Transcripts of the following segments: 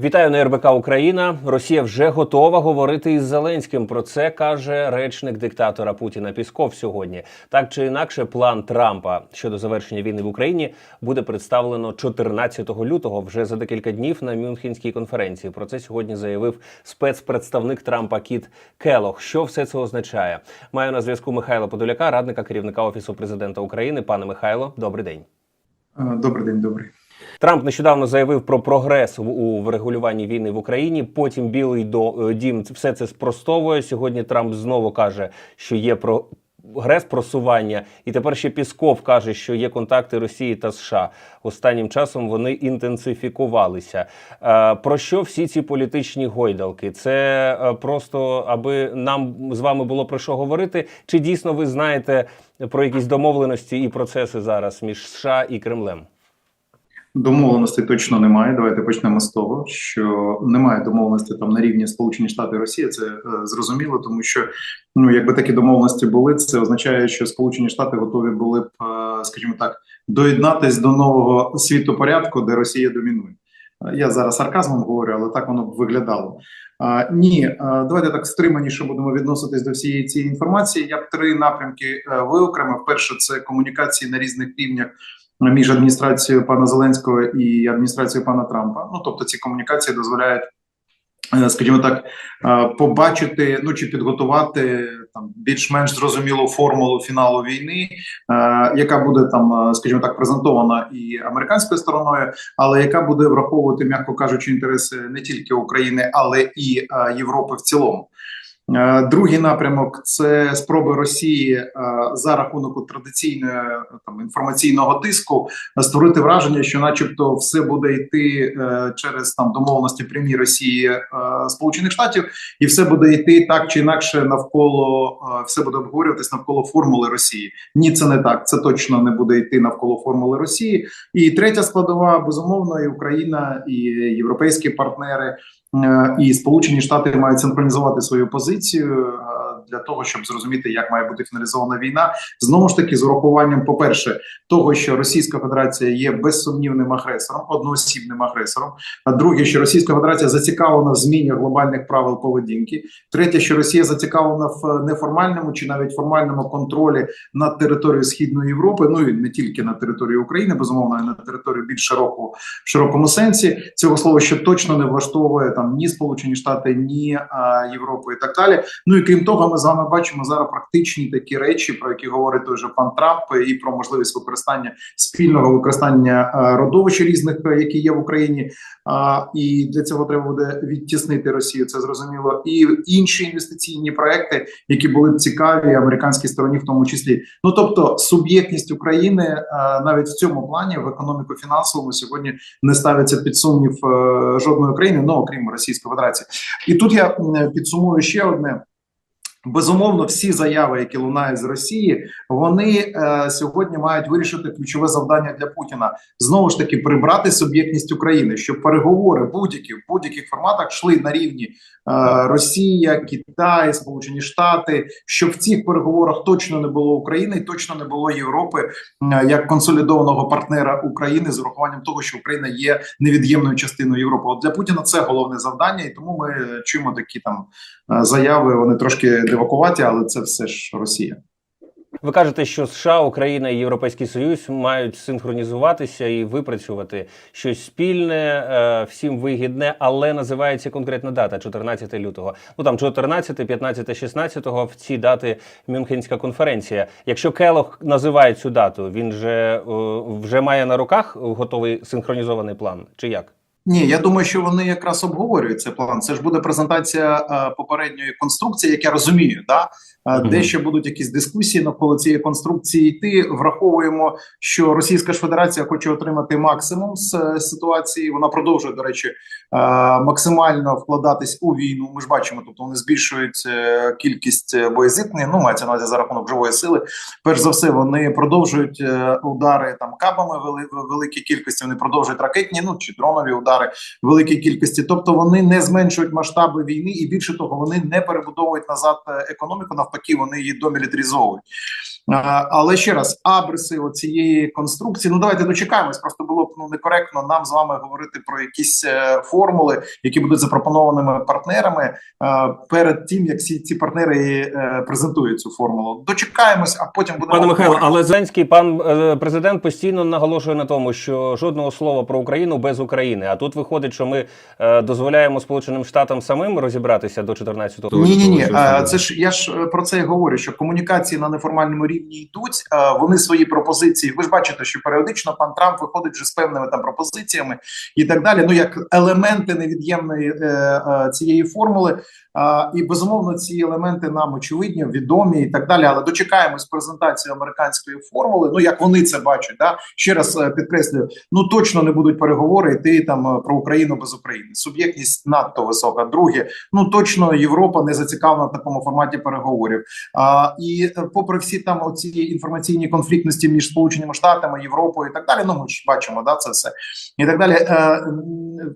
Вітаю на РБК Україна. Росія вже готова говорити із Зеленським. Про це каже речник диктатора Путіна Пісков сьогодні. Так чи інакше, план Трампа щодо завершення війни в Україні буде представлено 14 лютого, вже за декілька днів на Мюнхенській конференції. Про це сьогодні заявив спецпредставник Трампа Кіт Келох. Що все це означає? Маю на зв'язку Михайла Подоляка, радника керівника офісу президента України. Пане Михайло, добрий день. Е, Добрий день, добрий. Трамп нещодавно заявив про прогрес у- врегулюванні війни в Україні. Потім Білий до е, дім все це спростовує. Сьогодні Трамп знову каже, що є прогрес просування, і тепер ще Пісков каже, що є контакти Росії та США. Останнім часом вони інтенсифікувалися. Е, Про що всі ці політичні гойдалки? Це е, просто аби нам з вами було про що говорити? Чи дійсно ви знаєте про якісь домовленості і процеси зараз між США і Кремлем? Домовленостей точно немає. Давайте почнемо з того, що немає домовленості там на рівні Сполучені Штати і Росія. Це е, зрозуміло, тому що ну якби такі домовленості були, це означає, що Сполучені Штати готові були б, е, скажімо так, доєднатись до нового світопорядку, де Росія домінує. Е, Я зараз сарказмом говорю, але так воно б виглядало. А, ні, е, давайте так стриманіше будемо відноситись до всієї цієї інформації. Я б три напрямки е, виокремив. Перше це комунікації на різних рівнях між адміністрацією пана Зеленського і адміністрацією пана Трампа. Ну тобто, ці комунікації дозволяють. е, Скажімо так, е, побачити ну чи підготувати там більш-менш зрозумілу формулу фіналу війни, е, яка буде там, скажімо так, презентована і американською стороною, але яка буде враховувати, м'яко кажучи, інтереси не тільки України, але і Європи в цілому. Е, Другий напрямок це спроби Росії е, за рахунок традиційного е, там інформаційного тиску створити враження, що, начебто, все буде йти через там домовленості прямі Росії Сполучених Штатів, і все буде йти так чи інакше навколо все буде обговорюватись навколо формули Росії. Ні, це не так. Це точно не буде йти навколо формули Росії. І третя складова безумовно, і Україна і європейські партнери. Е, і Сполучені Штати мають синхронізувати свою позицію для того, щоб зрозуміти, як має бути фіналізована війна. Знову ж таки, з урахуванням, по перше, того, що Російська Федерація є безсумнівним агресором, одноосібним агресором. А друге, що Російська Федерація зацікавлена в зміні глобальних правил поведінки. Третє, що Росія зацікавлена в неформальному чи навіть формальному контролі над територією східної Європи. Ну і не тільки на території України, безумовно, а й на території більш широкого в широкому сенсі. Цього слова що точно не влаштовує там ні Сполучені Штати, ні а, Європу і так далі. Ну і крім того, ми з вами бачимо зараз практичні такі речі, про які говорить той же пан Трамп, і про можливість використання спільного використання а, родовищ різних, е, які є в Україні. А, і для цього треба буде відтіснити Росію. Це зрозуміло, і інші інвестиційні проекти, які були б цікаві американській стороні, в тому числі. Ну тобто, суб'єктність України навіть в цьому плані в економіку фінансовому сьогодні не ставиться під сумнів е, жодної країни, ну окрім Російської Федерації. І тут я підсумую ще одне. Безумовно, всі заяви, які лунають з Росії, вони е, сьогодні мають вирішити ключове завдання для Путіна. Знову ж таки прибрати суб'єктність України, щоб переговори будь-які в будь-яких форматах йшли на рівні Росія, Китай, Сполучені Штати, щоб в цих переговорах точно не було України і точно не було Європи е, як консолідованого партнера України з урахуванням того, що Україна є невід'ємною частиною Європи. От для Путіна це головне завдання, і тому ми чуємо такі там е, заяви. Вони трошки дивакуваті, але це все ж Росія. Ви кажете, що США, Україна і Європейський Союз мають синхронізуватися і випрацювати щось спільне, е, всім вигідне, але називається конкретна дата 14 лютого. Ну там 14, 15, 16 в ці дати Мюнхенська конференція. Якщо Келох називає цю дату, він же е, вже має на руках готовий синхронізований план, чи як? Ні, я думаю, що вони якраз обговорюють цей план. Це ж буде презентація е, попередньої конструкції, як я розумію, да Мгм. де ще будуть якісь дискусії навколо цієї конструкції йти. Враховуємо, що Російська ж Федерація хоче отримати максимум з е, ситуації. Вона продовжує, до речі, максимально вкладатись у війну. Ми ж бачимо, тобто вони збільшують е, кількість е, боєзітних, ну мається на увазі за рахунок живої сили. Перш за все, вони продовжують удари там кабами вели, великій кількості. Вони продовжують ракетні, ну чи дронові удари. великій кількості. Тобто вони не зменшують масштаби війни, і більше того, вони не перебудовують назад економіку. Навпаки, вони її домілітаризовують. Але ще раз, абриси цієї конструкції. Ну давайте дочекаємось. Просто було б ну некоректно нам з вами говорити про якісь е, формули, які будуть запропонованими партнерами е, перед тим, як всі ці партнери е, презентують цю формулу. Дочекаємось, а потім будемо Пане Михайло, але Зеленський пан е, президент постійно наголошує на тому, що жодного слова про Україну без України. А тут виходить, що ми е, дозволяємо Сполученим Штатам самим розібратися до 14-го. Ні, ні, ні. Це ж я ж е, про це і говорю. Що комунікації на неформальному рівні йдуть. Вони свої пропозиції. Ви ж бачите, що періодично пан Трамп виходить вже з певними там пропозиціями і так далі. Ну як елементи невід'ємної е, е, цієї формули. І безумовно ці елементи нам очевидні, відомі і так далі. Але дочекаємось презентації американської формули. Ну як вони це бачать, да ще раз е, підкреслюю. Ну точно не будуть переговори йти там про Україну без України. Суб'єктність надто висока. Друге, ну точно Європа не зацікавлена в такому форматі переговорів. А і е, попри всі там оці інформаційні конфліктності між Сполученими Штатами, Європою і так далі. Ну ми ж бачимо, да, це все і так далі.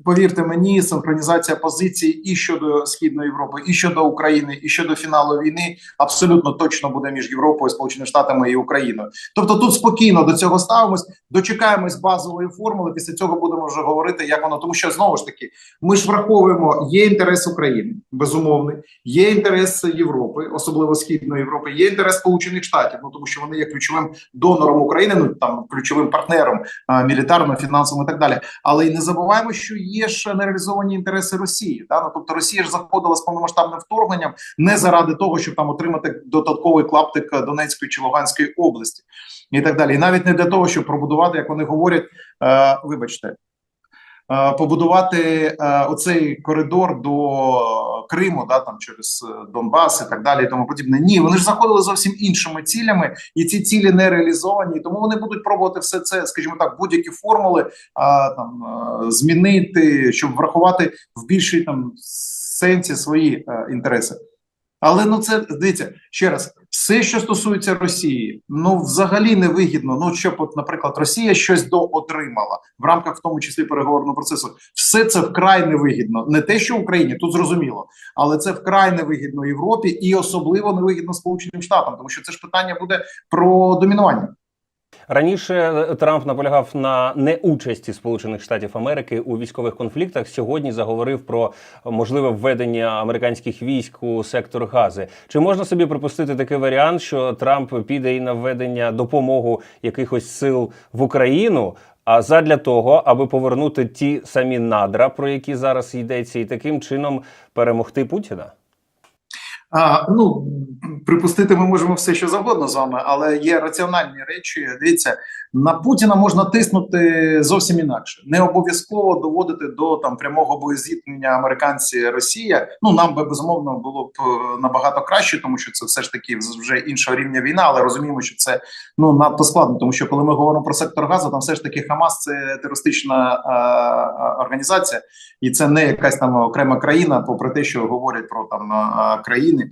Повірте мені, синхронізація позицій і щодо східної Європи, і щодо України, і щодо фіналу війни абсолютно точно буде між Європою, Сполученими Штатами і Україною. Тобто тут спокійно до цього ставимось, дочекаємось базової формули. Після цього будемо вже говорити, як воно, тому що знову ж таки ми ж враховуємо, є інтерес України, безумовний, є інтерес Європи, особливо східної Європи, є інтерес Сполучених Штатів, ну тому що вони є ключовим донором України, ну там ключовим партнером мілітарно, фінансово і так далі. Але й не забуваємо, що є ж нереалізовані інтереси Росії. Да? Ну, тобто Росія ж заходила з повномасштабним вторгненням не заради того, щоб там отримати додатковий клаптик Донецької чи Луганської області, і так далі. І навіть не для того, щоб пробудувати, як вони говорять, е, вибачте. Е, Побудувати е, оцей коридор до Криму, да там через е, Донбас і так далі, і тому подібне. Ні, вони ж заходили зовсім іншими цілями, і ці цілі не реалізовані. Тому вони будуть пробувати все це, скажімо так, будь-які формули там змінити, щоб врахувати в більшій там сенсі свої інтереси. Але ну це дивіться ще раз, все, що стосується Росії, ну взагалі не вигідно. Ну щоб, от, наприклад, Росія щось доотримала в рамках, в тому числі переговорного процесу, все це вкрай невигідно. Не те, що Україні тут зрозуміло, але це вкрай невигідно Європі і особливо невигідно Сполученим Штатам, тому що це ж питання буде про домінування. Раніше е, Трамп наполягав на неучасті Сполучених Штатів Америки у військових конфліктах. Сьогодні заговорив про можливе введення американських військ у сектор Гази. Чи можна собі припустити такий варіант, що Трамп піде і на введення допомогу якихось сил в Україну? А задля того, аби повернути ті самі надра, про які зараз йдеться, і таким чином перемогти Путіна? А, ну припустити ми можемо все, що завгодно з вами, але є раціональні речі. Дивіться, на Путіна можна тиснути зовсім інакше. Не обов'язково доводити до там прямого боєзіткнення американці Росія. Ну нам би безумовно було б е, набагато краще, тому що це все ж таки вже іншого рівня війна. Але розуміємо, що це ну надто складно, тому що коли ми говоримо про сектор газу, там все ж таки Хамас це терористична е, е, організація, і це не якась там окрема країна, попри те, що говорять про там е, країни.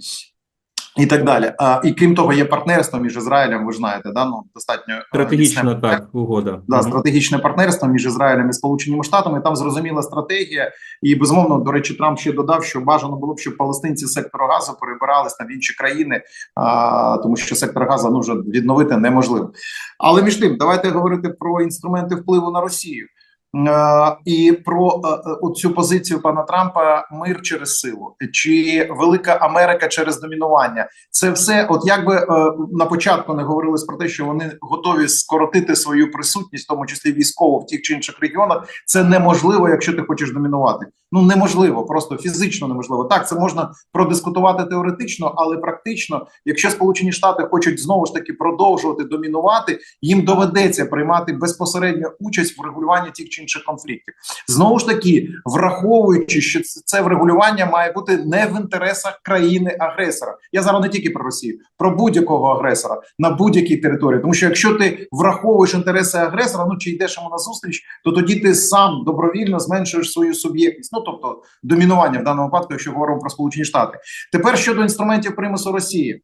І так далі. А, і крім того, є партнерство між Ізраїлем. Ви ж знаєте, да ну достатньо е, Стратегічно так, угода. Да, стратегічне партнерство між Ізраїлем і Сполученими Штатами. Там зрозуміла стратегія, і безумовно, до речі, Трамп ще додав, що бажано було б, щоб палестинці сектору газу перебирались там в інші країни, а, тому що сектор газу ну вже відновити неможливо. Але між тим, давайте говорити про інструменти впливу на Росію. Е, І про е, е, позицію пана Трампа мир через силу чи велика Америка через домінування. Це все, от якби на початку не говорилось про те, що вони готові скоротити свою присутність, в тому числі військово в тих чи інших регіонах. Це неможливо, якщо ти хочеш домінувати. Ну неможливо, просто фізично неможливо. Так, це можна продискутувати теоретично, але практично, якщо Сполучені Штати хочуть знову ж таки продовжувати домінувати, їм доведеться приймати безпосередньо участь в регулюванні тих чи інших конфліктів. Знову ж таки, враховуючи, що це- врегулювання має бути не в інтересах країни-агресора. Я зараз не тільки про Росію, про будь-якого агресора на будь-якій території. Тому що якщо ти враховуєш інтереси агресора, ну чи йдеш йому на зустріч, то тоді ти сам добровільно зменшуєш свою суб'єктність. Ну тобто домінування в даному випадку, якщо говоримо про Сполучені Штати. Тепер щодо інструментів примусу Росії.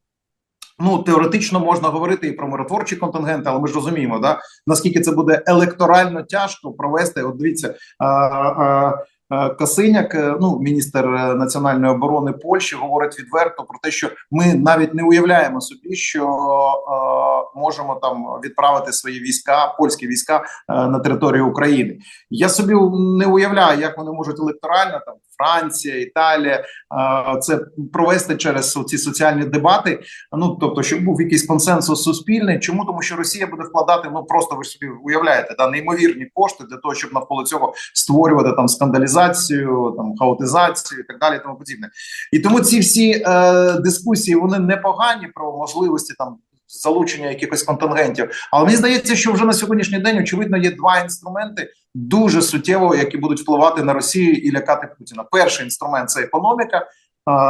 Ну, теоретично можна говорити і про миротворчі контингенти, але ми ж розуміємо, да наскільки це буде електорально тяжко провести. От дивіться, а, а, а, Касиняк, е, ну міністр е, національної оборони Польщі, говорить відверто про те, що ми навіть не уявляємо собі, що е, можемо там відправити свої війська, польські війська е, на територію України. Я собі не уявляю, як вони можуть електорально там Франція, Італія е, це провести через ці соціальні дебати. Ну тобто, щоб був якийсь консенсус суспільний. Чому тому, що Росія буде вкладати ну просто ви собі уявляєте да неймовірні кошти для того, щоб навколо цього створювати там скандалізацію, там хаотизацію і так далі. Тому подібне. І тому ці всі е, дискусії вони непогані про можливості там. Залучення якихось контингентів, але мені здається, що вже на сьогоднішній день очевидно є два інструменти дуже суттєво, які будуть впливати на Росію і лякати Путіна. Перший інструмент це економіка.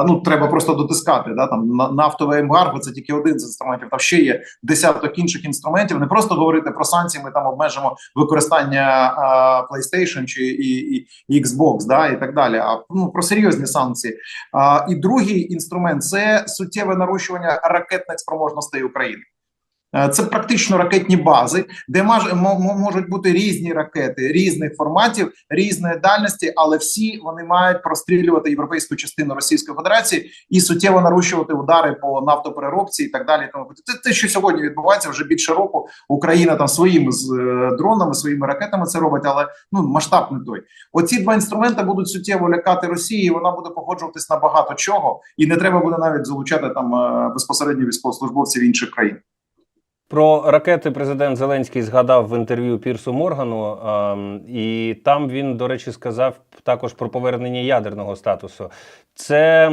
Ну треба просто дотискати. Да там на- нафтове ембарго це тільки один з інструментів. Там ще є десяток інших інструментів. Не просто говорити про санкції. Ми там обмежимо використання а, PlayStation чи і, і Xbox, да і так далі. А ну про серйозні санкції. А, і другий інструмент це суттєве нарощування ракетних спроможностей України. Е, Це практично ракетні бази, де можуть бути різні ракети різних форматів, різної дальності, але всі вони мають прострілювати європейську частину Російської Федерації і суттєво нарощувати удари по нафтопереробці і так далі. Тому це те, що сьогодні відбувається вже більше року. Україна там своїми з е, дронами, своїми ракетами це робить, але ну масштаб не той. Оці два інструменти будуть суттєво лякати Росії. і Вона буде погоджуватись на багато чого, і не треба буде навіть залучати там е, безпосередньо військовослужбовців інших країн. Про ракети президент Зеленський згадав в інтерв'ю Пірсу Моргану, ем, і там він, до речі, сказав також про повернення ядерного статусу. Це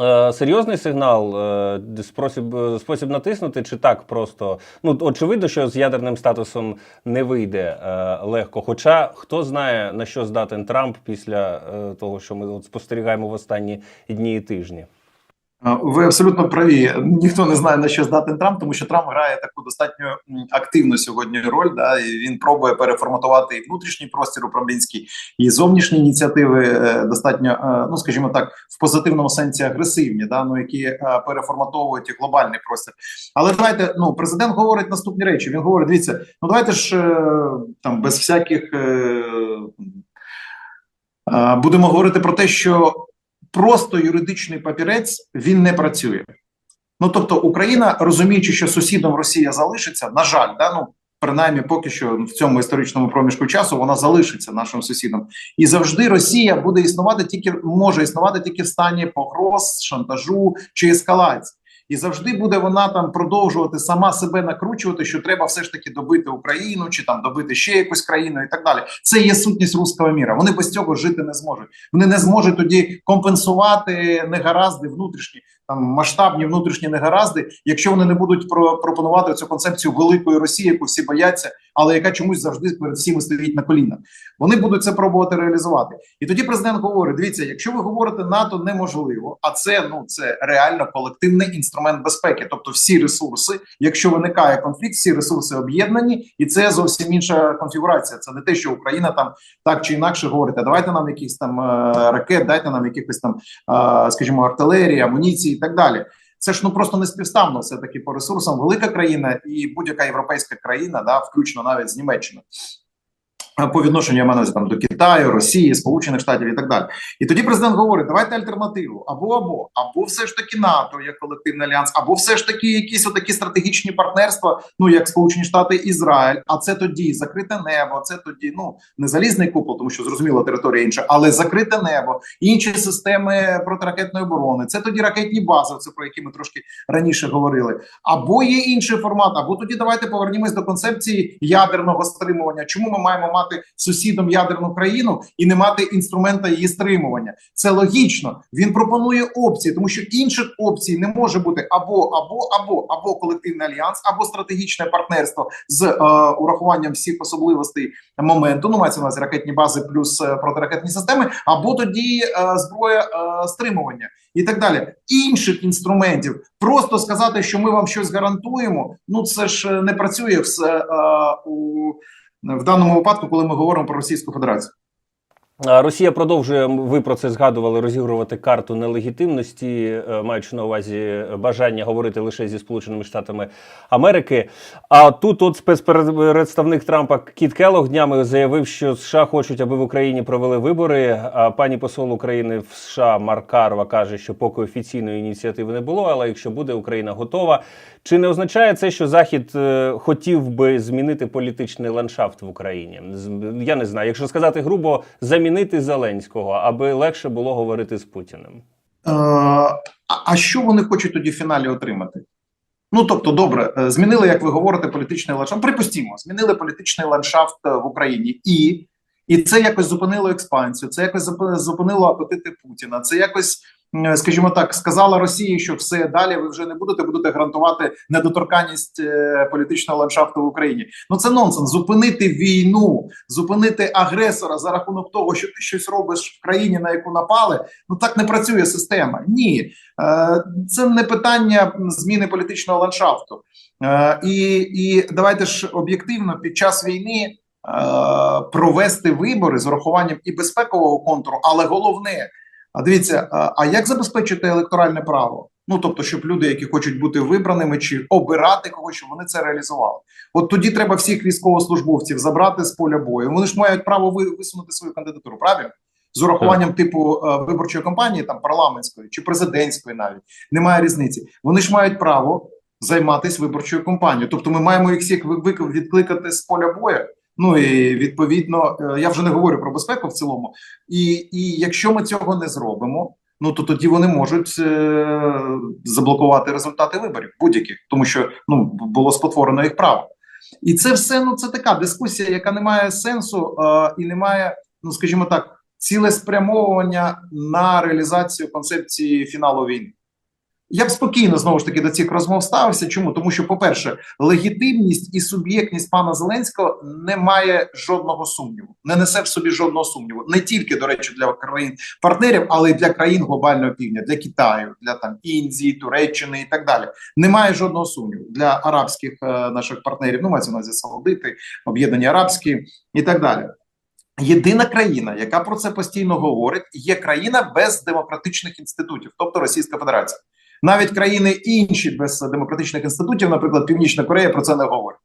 е, серйозний сигнал, е, спосіб, е, спосіб натиснути, чи так просто? Ну, очевидно, що з ядерним статусом не вийде легко. Хоча хто знає, на що здатен Трамп після того, що ми от спостерігаємо в останні дні і тижні. Ви абсолютно праві. Ніхто не знає на що здатен Трамп, тому що Трамп грає таку достатньо активну сьогодні роль. Да, і він пробує переформатувати і внутрішній простір управлінський, і зовнішні ініціативи е, достатньо, е, ну скажімо так, в позитивному сенсі агресивні, да, ну які е, переформатовують глобальний простір. Але давайте ну президент говорить наступні речі. Він говорить: дивіться, ну давайте ж там без всяких. Будемо говорити про те, що просто юридичний папірець він не працює. Ну тобто, Україна, розуміючи, що сусідом Росія залишиться, на жаль, да, ну принаймні поки що в цьому історичному проміжку часу вона залишиться нашим сусідом, і завжди Росія буде існувати тільки може існувати тільки в стані погроз, шантажу чи ескалації. І завжди буде вона там продовжувати сама себе накручувати, що треба все ж таки добити Україну чи там добити ще якусь країну і так далі. Це є сутність руського міра. Вони без цього жити не зможуть. Вони не зможуть тоді компенсувати негаразди внутрішні, там масштабні внутрішні негаразди, якщо вони не будуть про пропонувати цю концепцію великої Росії, яку всі бояться, але яка чомусь завжди перед всіми стоїть на колінах. Вони будуть це пробувати реалізувати. І тоді президент говорить: дивіться, якщо ви говорите НАТО неможливо, а це ну це реально колективний інструмент безпеки, тобто всі ресурси, якщо виникає конфлікт, всі ресурси об'єднані, і це зовсім інша конфігурація. Це не те, що Україна там так чи інакше говорить, а давайте нам якісь там е, ракет, дайте нам якихось там, е, скажімо, артилерії, амуніції і так далі. Це ж ну просто не співставно все таки по ресурсам. Велика країна і будь-яка європейська країна, да, включно навіть з Німеччиною. По відношенню я маю там до Китаю, Росії, Сполучених Штатів і так далі. І тоді президент говорить: давайте альтернативу або або, або все ж таки НАТО як колективний альянс, або все ж таки якісь отакі стратегічні партнерства, ну як Сполучені Штати, Ізраїль. А це тоді закрите небо, це тоді ну не залізний купол, тому що зрозуміло територія інша, але закрите небо, інші системи протиракетної оборони. Це тоді ракетні бази, це про які ми трошки раніше говорили. Або є інший формат, або тоді давайте повернімось до концепції ядерного стримування. Чому ми маємо мати сусідом ядерну країну і не мати інструмента її стримування? Це логічно. Він пропонує опції, тому що інших опцій не може бути або або або або колективний альянс, або стратегічне партнерство з е, урахуванням всіх особливостей моменту. Ну мається на увазі ракетні бази плюс е, протиракетні системи, або тоді е, зброя е, стримування і так далі. Інших інструментів просто сказати, що ми вам щось гарантуємо. Ну це ж е, не працює все е, у в даному випадку, коли ми говоримо про Російську Федерацію. Росія продовжує, ви про це згадували, розігрувати карту нелегітимності, е, маючи на увазі бажання говорити лише зі Сполученими Штатами Америки. А тут от спецпредставник Трампа Кіт Келлог днями заявив, що США хочуть, аби в Україні провели вибори. А пані посол України в США Маркарова каже, що поки офіційної ініціативи не було, але якщо буде, Україна готова. Чи не означає це, що Захід е, хотів би змінити політичний ландшафт в Україні? Я не знаю, якщо сказати грубо, замінити Зеленського, аби легше було говорити з Путіним. Е, а, що вони хочуть тоді в фіналі отримати? Ну тобто, добре, е, змінили, як ви говорите, політичний ландшафт. Припустімо, змінили політичний ландшафт в Україні, і, і це якось зупинило експансію, це якось зупи- зупинило апетити Путіна. Це якось, скажімо так, сказала Росії, що все далі ви вже не будете, будете гарантувати недоторканність е, політичного ландшафту в Україні. Ну це нонсенс. Зупинити війну, зупинити агресора за рахунок того, що ти щось робиш в країні, на яку напали. Ну так не працює система. Ні, Е, це не питання зміни політичного ландшафту. Е, І, і давайте ж об'єктивно під час війни е, провести вибори з урахуванням і безпекового контуру, але головне, а дивіться, а- як забезпечити електоральне право? Ну тобто, щоб люди, які хочуть бути вибраними чи обирати когось, щоб вони це реалізували. От тоді треба всіх військовослужбовців забрати з поля бою. Вони ж мають право висунути свою кандидатуру, правильно? З урахуванням типу е, виборчої кампанії, там парламентської чи президентської, навіть немає різниці. Вони ж мають право займатися виборчою кампанією. Тобто, ми маємо їх всіх відкликати з поля бою. Ну і відповідно, е, я вже не говорю про безпеку в цілому. І, і якщо ми цього не зробимо, ну то тоді вони можуть е, заблокувати результати виборів будь-яких, тому що ну було спотворено їх право. І це все ну це така дискусія, яка не має сенсу е, і не має, ну скажімо так, цілеспрямовування на реалізацію концепції фіналу війни. Я б спокійно знову ж таки до цих розмов ставився. Чому? Тому що, по-перше, легітимність і суб'єктність пана Зеленського не має жодного сумніву, не несе в собі жодного сумніву. Не тільки, до речі, для країн партнерів, але й для країн глобального півдня, для Китаю, для там Індії, Туреччини і так далі. Немає жодного сумніву для арабських е, наших партнерів. Ну, мається на увазі Саудити, Об'єднані Арабські і так далі. Єдина країна, яка про це постійно говорить, є країна без демократичних інститутів, тобто Російська Федерація. Навіть країни інші без демократичних інститутів, наприклад, Північна Корея, про це не говорить.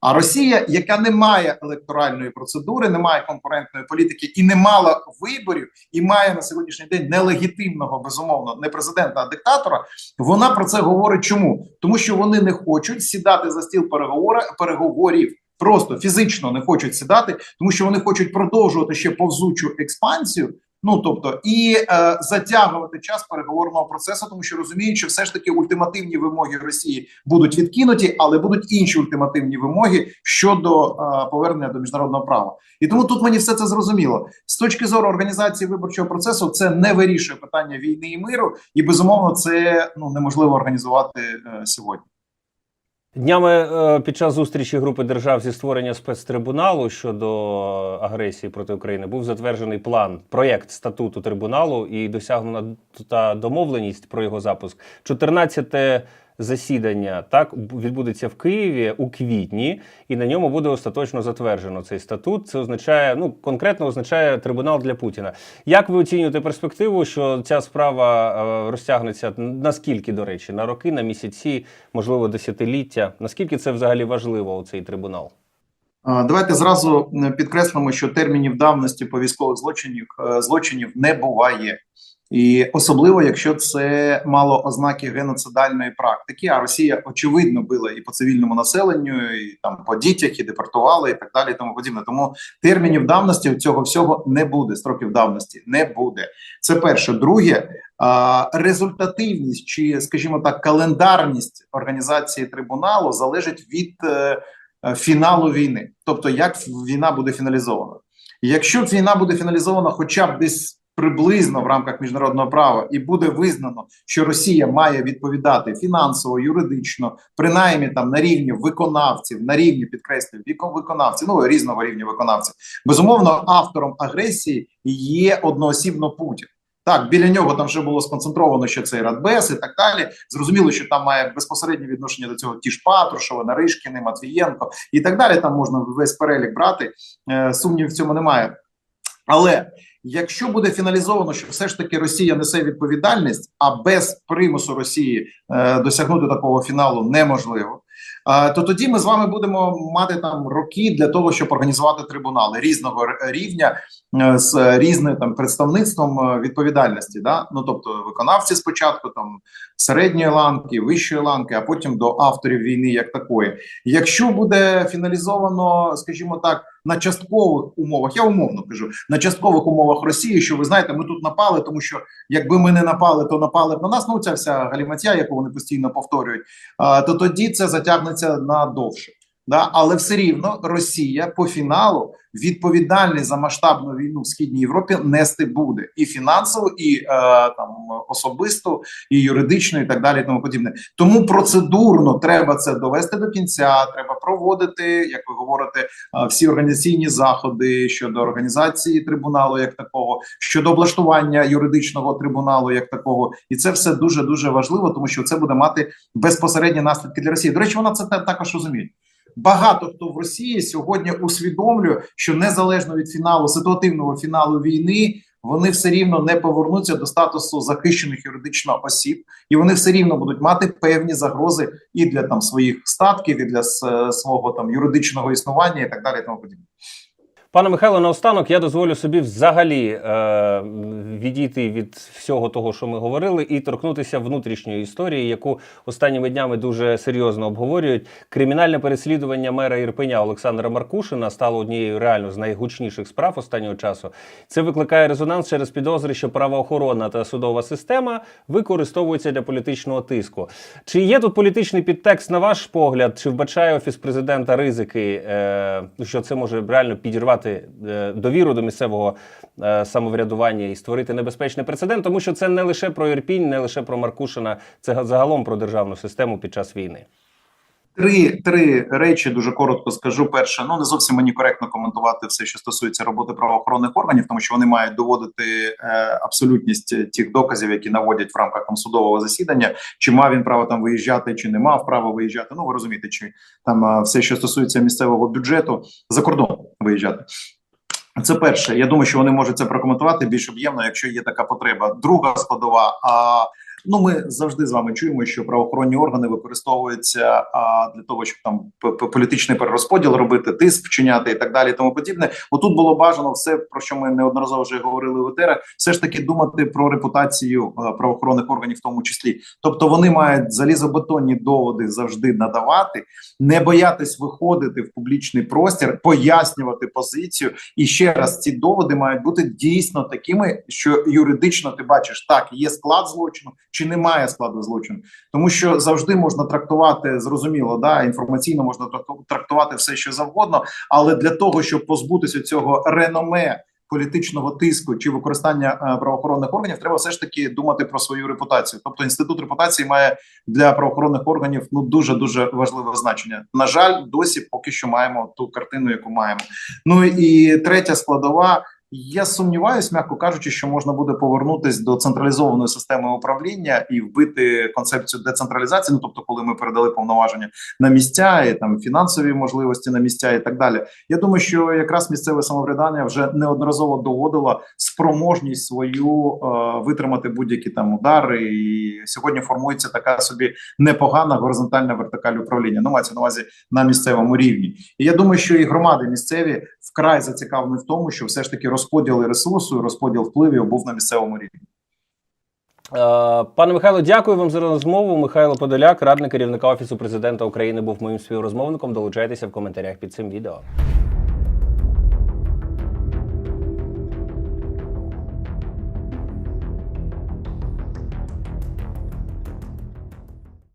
А Росія, яка не має електоральної процедури, не має конкурентної політики і не мала виборів, і має на сьогоднішній день нелегітимного, безумовно, не президента, а диктатора. Вона про це говорить. Чому? Тому що вони не хочуть сідати за стіл переговора переговорів. Просто фізично не хочуть сідати, тому що вони хочуть продовжувати ще повзучу експансію. Ну тобто і е, затягувати час переговорного процесу, тому що розуміють, що все ж таки ультимативні вимоги Росії будуть відкинуті, але будуть інші ультимативні вимоги щодо е, повернення до міжнародного права. І тому тут мені все це зрозуміло. З точки зору організації виборчого процесу, це не вирішує питання війни і миру, і безумовно це ну неможливо організувати е, сьогодні. Днями е, під час зустрічі групи держав зі створення спецтрибуналу щодо агресії проти України був затверджений план, проєкт статуту трибуналу і досягнена та домовленість про його запуск. 14 засідання так відбудеться в Києві у квітні, і на ньому буде остаточно затверджено цей статут. Це означає, ну конкретно означає трибунал для Путіна. Як ви оцінюєте перспективу, що ця справа е, розтягнеться наскільки, до речі, на роки, на місяці, можливо, десятиліття? Наскільки це взагалі важливо, У цей трибунал? Давайте зразу е, підкреслимо, що термінів давності по військових злочинів е, злочинів не буває, і особливо якщо це мало ознаки геноцидальної практики. А Росія очевидно била і по цивільному населенню, і там по дітях, і депортували, і так далі. І тому подібне. Тому термінів давності цього всього не буде. Строків давності не буде. Це перше. Друге, результативність чи, скажімо так, календарність організації трибуналу залежить від. е, фіналу війни, тобто як війна буде фіналізована. Якщо війна буде фіналізована, хоча б десь приблизно в рамках міжнародного права, і буде визнано, що Росія має відповідати фінансово, юридично, принаймні там на рівні виконавців, на рівні підкреслюю, виконавців, ну різного рівня виконавців, безумовно, автором агресії є одноосібно Путін. Так, біля нього там вже було сконцентровано ще цей Радбес і так далі. Зрозуміло, що там має безпосереднє відношення до цього ті ж Патрушева, Наришкіни, Матвієнко і так далі. Там можна весь перелік брати. Е, сумнів в цьому немає. Але Якщо буде фіналізовано, що все ж таки Росія несе відповідальність, а без примусу Росії е, досягнути такого фіналу неможливо. е, То тоді ми з вами будемо мати там роки для того, щоб організувати трибунали різного рівня е, з різним там представництвом е, відповідальності. Да? Ну тобто виконавці спочатку, там середньої ланки, вищої ланки, а потім до авторів війни як такої. Якщо буде фіналізовано, скажімо так, на часткових умовах, я умовно кажу, на часткових умовах Росії, що ви знаєте, ми тут напали, тому що якби ми не напали, то напали б на нас. Ну ця вся галіматія, яку вони постійно повторюють, то тоді це затягнеться на довше. Да? Але все рівно Росія по фіналу відповідальність за масштабну війну в східній Європі нести буде і фінансово, і е, там особисто, і юридично, і так далі, і тому подібне. Тому процедурно треба це довести до кінця. Треба проводити, як ви говорите, е, всі організаційні заходи щодо організації трибуналу, як такого, щодо облаштування юридичного трибуналу, як такого, і це все дуже дуже важливо, тому що це буде мати безпосередні наслідки для Росії. До речі, вона це та- також розуміє. Багато хто в Росії сьогодні усвідомлює, що незалежно від фіналу ситуативного фіналу війни. Вони все рівно не повернуться до статусу захищених юридично осіб, і вони все рівно будуть мати певні загрози і для там своїх статків, і для свого там юридичного існування, і так далі. і Тому подібне. Пане Михайло, наостанок я дозволю собі взагалі е, відійти від всього того, що ми говорили, і торкнутися внутрішньої історії, яку останніми днями дуже серйозно обговорюють. Кримінальне переслідування мера Ірпеня Олександра Маркушина стало однією реально з найгучніших справ останнього часу. Це викликає резонанс через підозри, що правоохоронна та судова система використовуються для політичного тиску. Чи є тут політичний підтекст на ваш погляд? Чи вбачає офіс президента ризики, е, що це може реально підірвати е, довіру до місцевого е, самоврядування і створити небезпечний прецедент? Тому що це не лише про Ірпінь, не лише про Маркушина, це загалом про державну систему під час війни. Три три речі дуже коротко скажу. Перше, ну не зовсім мені коректно коментувати все, що стосується роботи правоохоронних органів, тому що вони мають доводити е, абсолютність тих доказів, які наводять в рамках там судового засідання. Чи мав він право там виїжджати, чи не мав права виїжджати. Ну ви розумієте, чи там е, все, що стосується місцевого бюджету, за кордон виїжджати. Це перше. Я думаю, що вони можуть це прокоментувати більш об'ємно, якщо є така потреба. Друга складова. А ну ми завжди з вами чуємо, що правоохоронні органи використовуються а, для того, щоб там політичний перерозподіл робити, тиск вчиняти і так далі. і Тому подібне. Отут було бажано все, про що ми неодноразово вже говорили в етерах, все ж таки думати про репутацію а, правоохоронних органів, в тому числі. Тобто вони мають залізобетонні доводи завжди надавати, не боятись виходити в публічний простір, пояснювати позицію. І ще раз ці доводи мають бути дійсно такими, що юридично ти бачиш, так є склад злочину чи немає складу злочину, тому що завжди можна трактувати зрозуміло, да інформаційно можна тракту- трактувати все, що завгодно, але для того, щоб позбутися цього реноме. Політичного тиску чи використання е, правоохоронних органів треба все ж таки думати про свою репутацію. Тобто інститут репутації має для правоохоронних органів ну дуже дуже важливе значення. На жаль, досі поки що маємо ту картину, яку маємо. Ну і третя складова. Я сумніваюсь, м'яко кажучи, що можна буде повернутись до централізованої системи управління і вбити концепцію децентралізації. Ну тобто, коли ми передали повноваження на місця і там фінансові можливості на місця, і так далі. Я думаю, що якраз місцеве самоврядування вже неодноразово доводило спроможність свою е, витримати будь-які там удари. І сьогодні формується така собі непогана горизонтальна вертикаль управління. Ну мається на увазі на місцевому рівні. І я думаю, що і громади місцеві вкрай зацікавлені в тому, що все ж таки розподіл ресурсу, розподіл впливів був на місцевому рівні. Е, Пане Михайло, дякую вам за розмову. Михайло Подоляк, радник керівника офісу президента України, був моїм співрозмовником. Долучайтеся в коментарях під цим відео.